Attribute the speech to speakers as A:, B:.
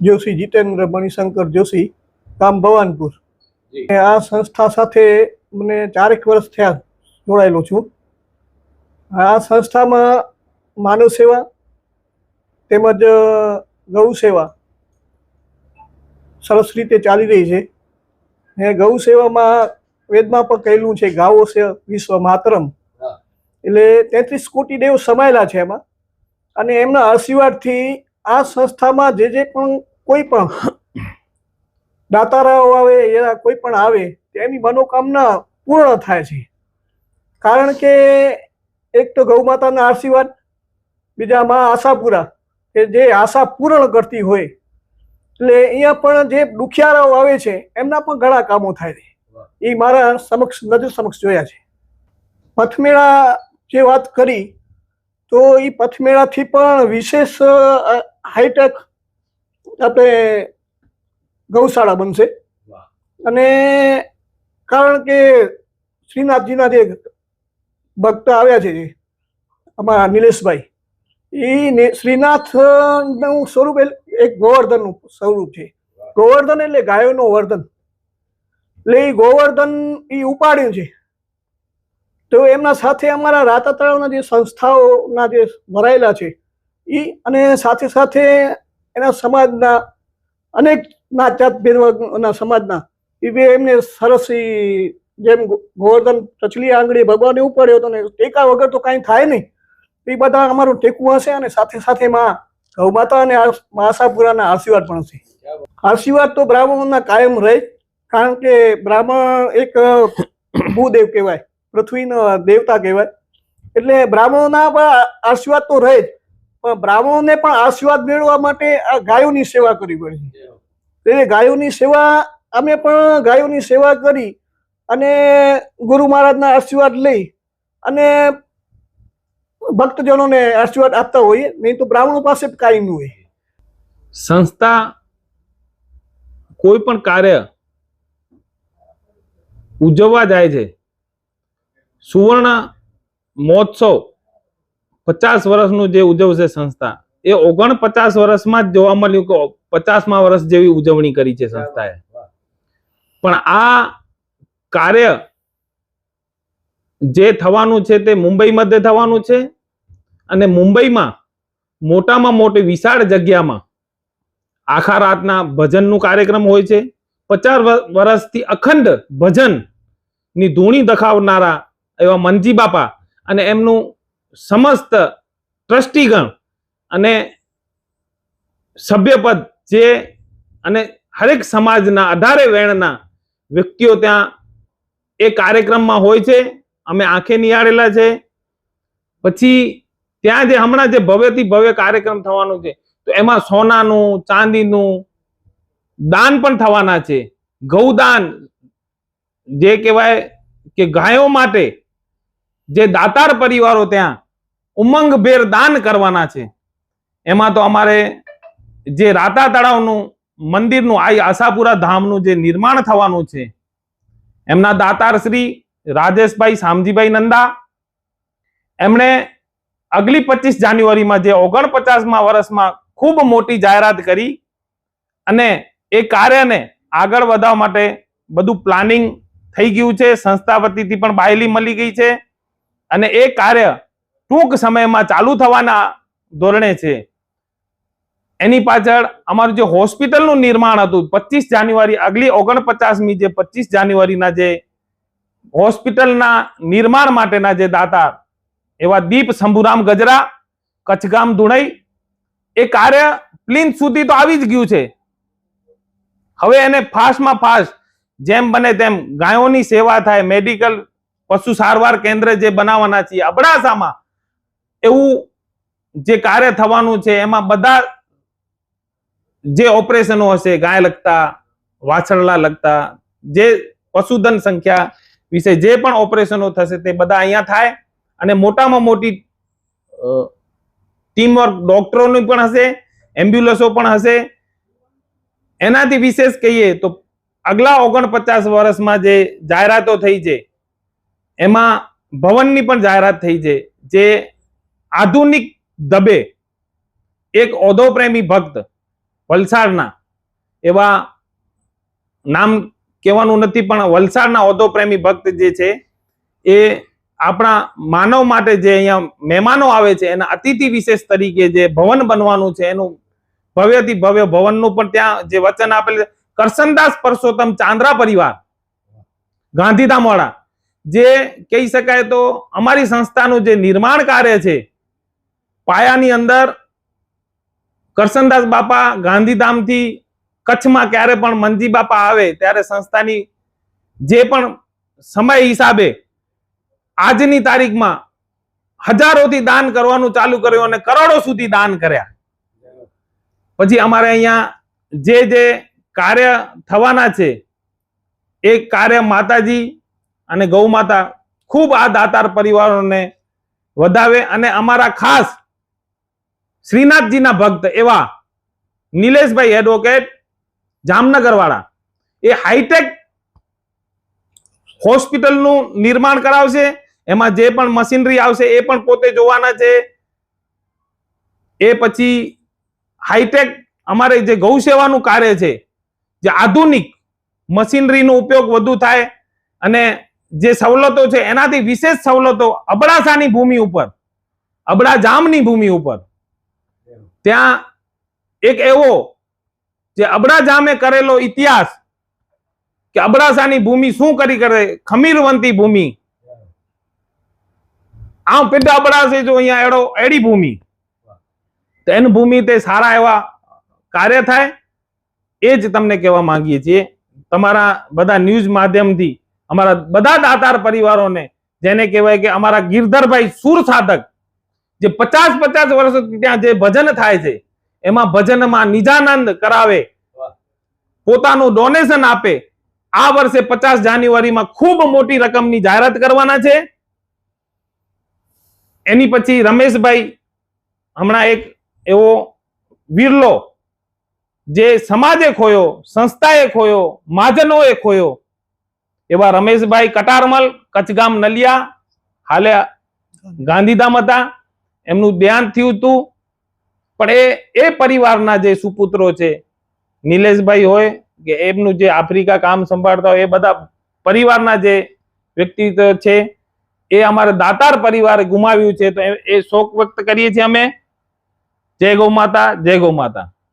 A: જોશી જીતેન્દ્ર મણિશંકર જોશી ગામ ભવાનપુર. આ સંસ્થા સાથે મને ચારેક વર્ષ થયા જોડાયેલો છું. આ સંસ્થામાં માનવ સેવા તેમજ ગૌ સેવા સરસ રીતે ચાલી રહી છે. ને ગૌ સેવામાં વેદમાં પણ કહેલું છે ગાવો છે વિશ્વ માતરમ. એટલે તેત્રીસ કોટી દેવ સમાયેલા છે એમાં. અને એમના આશીર્વાદથી આ સંસ્થામાં જે જે પણ કોઈ પણ દાતારાઓ આવે યા કોઈ પણ આવે, તેની મનોકામના પૂર્ણ થાય છે. કારણ કે એક તો ગૌ માતાના આશીર્વાદ, બીજા માં આશાપુરા, કે જે આશા પૂર્ણ કરતી હોય. એટલે અહીંયા પણ જે દુખિયારાઓ આવે છે, એમના પણ ઘણા કામો થાય છે. એ મારા સમક્ષ, નજર સમક્ષ જોયા છે. પથમેળા જે વાત કરી, તો એ પથમેળાથી પણ વિશેષ હાઈટેક આપણે ગૌશાળા બનશે. અને કારણ કે શ્રીનાથજીના જે ભક્ત આવ્યા છે જે અમારા નિલેશભાઈ એ શ્રીનાથનું સ્વરૂપ એક ગોવર્ધનનું સ્વરૂપ છે. ગોવર્ધન એટલે ગાયોનું વર્ધન. એટલે એ ગોવર્ધન એ ઉપાડ્યું છે. તો એમના સાથે અમારા રાતા તળાવના જે સંસ્થાઓના જે ભરાયેલા છે એ અને સાથે સાથે એના સમાજના અનેક નાત જાત ભેદના સમાજના એ બે એમને સરસ જેમ ગોવર્ધન ટચલી આંગળી ભગવાને ઉપાડ્યો હતો ને ટેકા વગર તો કાંઈ થાય નહીં. એ બધા અમારું ટેકવું હશે અને સાથે સાથે માં ગૌ માતા અને માસાપુરાના આશીર્વાદ પણ હશે. આશીર્વાદ તો બ્રાહ્મણોના કાયમ રહે કારણ કે બ્રાહ્મણ એક ભૂદેવ કહેવાય, પૃથ્વીનો દેવતા કહેવાય. એટલે બ્રાહ્મણોના આશીર્વાદ તો રહે જ. બ્રાહ્મણોને પણ આશીર્વાદ મેળવવા માટે આ ગાયોની સેવા કરવી પડી છે. એટલે ગાયોની સેવા અમે પણ ગાયોની સેવા કરી અને ગુરુ મહારાજના આશીર્વાદ લઈ અને ભક્તજનોને આશીર્વાદ આપતા હોઈએ નહીં તો બ્રાહ્મણો પાસે કાયમ હોય.
B: સંસ્થા કોઈ પણ કાર્ય ઉજવવા જાય છે. સુવર્ણ મહોત્સવ પચાસ વર્ષનું જે ઉજવશે સંસ્થા, એ ઓગણ પચાસ વર્ષમાં જ જોવા મળ્યું કે પચાસમાં વર્ષ જેવી ઉજવણી કરી છે સંસ્થાએ. પણ આ કાર્ય જે થવાનું છે તે મુંબઈ મધ્ય થવાનું છે અને મુંબઈમાં મોટામાં મોટી વિશાળ જગ્યામાં આખા રાતના ભજનનું કાર્યક્રમ હોય છે. પચાસ વર્ષથી અખંડ ભજનની ધૂણી દખાવનારા એવા મનજી બાપા અને એમનું સમસ્ત ટ્રસ્ટીગણ અને સભ્યપદ જે અને હરેક સમાજના આધારે વેણના વ્યક્તિઓ ત્યાં એ કાર્યક્રમમાં હોય છે, અમે આંખે નિહાળેલા છે. પછી ત્યાં જે હમણાં જે ભવ્યથી ભવ્ય કાર્યક્રમ થવાનો છે, તો એમાં સોનાનું, ચાંદીનું દાન પણ થવાના છે. ગૌદાન જે કહેવાય કે ગાયો માટે જે દાતાર પરિવારો ત્યાં ઉમંગભેર દાન કરવાના છે. એમાં તો અમારે જે રાતા તળાવનું મંદિરનું આ આશાપુરા ધામનું જે નિર્માણ થવાનું છે, એમના દાતાર શ્રી રાજેશભાઈ શામજીભાઈ નંદા, એમણે અગલી પચીસ જાન્યુઆરીમાં જે ઓગણપચાસમાં વર્ષમાં ખૂબ મોટી જાહેરાત કરી અને એ કાર્યને આગળ વધારવા માટે બધું પ્લાનિંગ થઈ ગયું છે, સંસ્થા વતીથી પણ બાયલી મળી ગઈ છે અને એ કાર્ય ટૂંક સમયમાં ચાલુ થવાના ધોરણે છે. એની પાછળ અમારું જે હોસ્પિટલનું નિર્માણ હતું, પચીસ જાન્યુઆરી આગલી ઓગણપચાસમી જે પચીસ જાન્યુઆરીના જે હોસ્પિટલના નિર્માણ માટેના જે દાતા એવા દીપ શંભુરામ ગજરા, કચ્છગામ ધુણઈ, એ કાર્ય પ્લિન્થ સુધી તો આવી જ ગયું છે. હવે એને ફાસ્ટમાં ફાસ્ટ જેમ બને તેમ ગાયોની સેવા થાય, મેડિકલ પશુ સારવાર કેન્દ્ર જે બનાવવાના છીએ, અબડાસામાં એવું જે કાર્ય થવાનું છે, એમાં બધા જે ઓપરેશનો હશે, ગાય લગતા, વાછરડા લગતા, જે પશુધન સંખ્યા વિશે જે પણ ઓપરેશનો થશે તે બધા અહીંયા થાય અને મોટામાં મોટી ટીમવર્ક ડોક્ટરોની પણ હશે એમ્બ્યુલન્સો પણ હશે. એનાથી વિશેષ કહીએ તો આગલા ઓગણપચાસ વર્ષમાં જે જાહેરાતો થઈ છે, એમાં ભવનની પણ જાહેરાત થઈ છે, જે આધુનિક દબે એક ઓધો પ્રેમી ભક્ત વલસાડના, એવા નામ કહેવાનું નથી, પણ વલસાડના ઓધો પ્રેમી ભક્ત જે છે, એ આપણા માનવ માટે જે અહીંયા મહેમાનો આવે છે, એના અતિથિ વિશેષ તરીકે જે ભવન બનવાનું છે, એનું ભવ્યથી ભવ્ય ભવનનું પણ ત્યાં જે વચન આપેલ છે, કરસનદાસ પરસોત્તમ ચાંદ્રા પરિવાર ગાંધીધામ વાળા જે કહી શકાય તો અમારી સંસ્થાનું જે નિર્માણ કાર્ય છે પાયાની અંદર કરશનદાસ બાપા ગાંધીધામથી કચ્છમાં ક્યારે પણ મનજી બાપા આવે ત્યારે સંસ્થાની જે પણ સમય હિસાબે આજની તારીખમાં હજારોથી દાન કરવાનું ચાલુ કર્યું અને કરોડો સુધી દાન કર્યા. પછી અમારે અહીંયા જે જે કાર્ય થવાના છે, એ કાર્ય માતાજી અને ગૌ માતા ખૂબ આ દાતાર પરિવારોને વધાવે અને અમારા ખાસ શ્રીનાથજીના ભક્ત એવા નિલેશભાઈ એડવોકેટ જામનગર વાળા એ હાઈટેક હોસ્પિટલનું નિર્માણ કરાવશે, એમાં જે પણ મશીનરી આવશે એ પણ પોતે જોવાના છે. એ પછી હાઈટેક અમારે જે ગૌ સેવાનું કાર્ય છે, જે આધુનિક મશીનરીનો ઉપયોગ વધુ થાય અને જે સવલતો છે, એનાથી વિશેષ સવલતો અબડાસાની ભૂમિ ઉપર અબડા જામની ભૂમિ ઉપર ત્યાં એક એવો જે અબડાજામે કરેલો ઇતિહાસ કે અબડાસાની ભૂમિ શું કરી કરે? ખમીરવંતી ભૂમિ. આમ પેટા અબડાસે જો અહીંયા એડો, એડી ભૂમિ. તો એની ભૂમિ તે સારા એવા કાર્ય થાય, એ જ તમને કહેવા માંગીએ છીએ. તમારા બધા ન્યૂઝ માધ્યમથી, અમારા બધા દાતાર પરિવારોને જેને કહેવાય કે અમારા ગિરધરભાઈ સુર સાધક જે પચાસ પચાસ વર્ષથી ત્યાં જે ભજન થાય છે એમાં ભજનમાં નિજાનંદ કરાવે પોતાનું ડોનેશન આપે. આ વર્ષે પચાસ જાન્યુઆરીમાં ખૂબ મોટી રકમની જાહેરાત કરવાના છે. એની પછી રમેશભાઈ હમણાં એક એવો વિરલો જે સમાજે ખોયો સંસ્થાએ ખોયો મહાજનોએ ખોયો એવા રમેશભાઈ કટારમલ કચ્છગામ નલિયા હાલે ગાંધીધામ હતા. એમનું ધ્યાન થયું હતું પણ એ એ પરિવારના જે સુપુત્રો છે, નિલેશભાઈ હોય કે એમનું જે આફ્રિકા કામ સંભાળતા હોય, એ બધા પરિવારના જે વ્યક્તિત્વ છે, એ અમારે દાતાર પરિવારે ગુમાવ્યું છે. તો એ- એ શોક વ્યક્ત કરીએ છીએ અમે. જય ગૌ માતા, જય ગૌ માતા.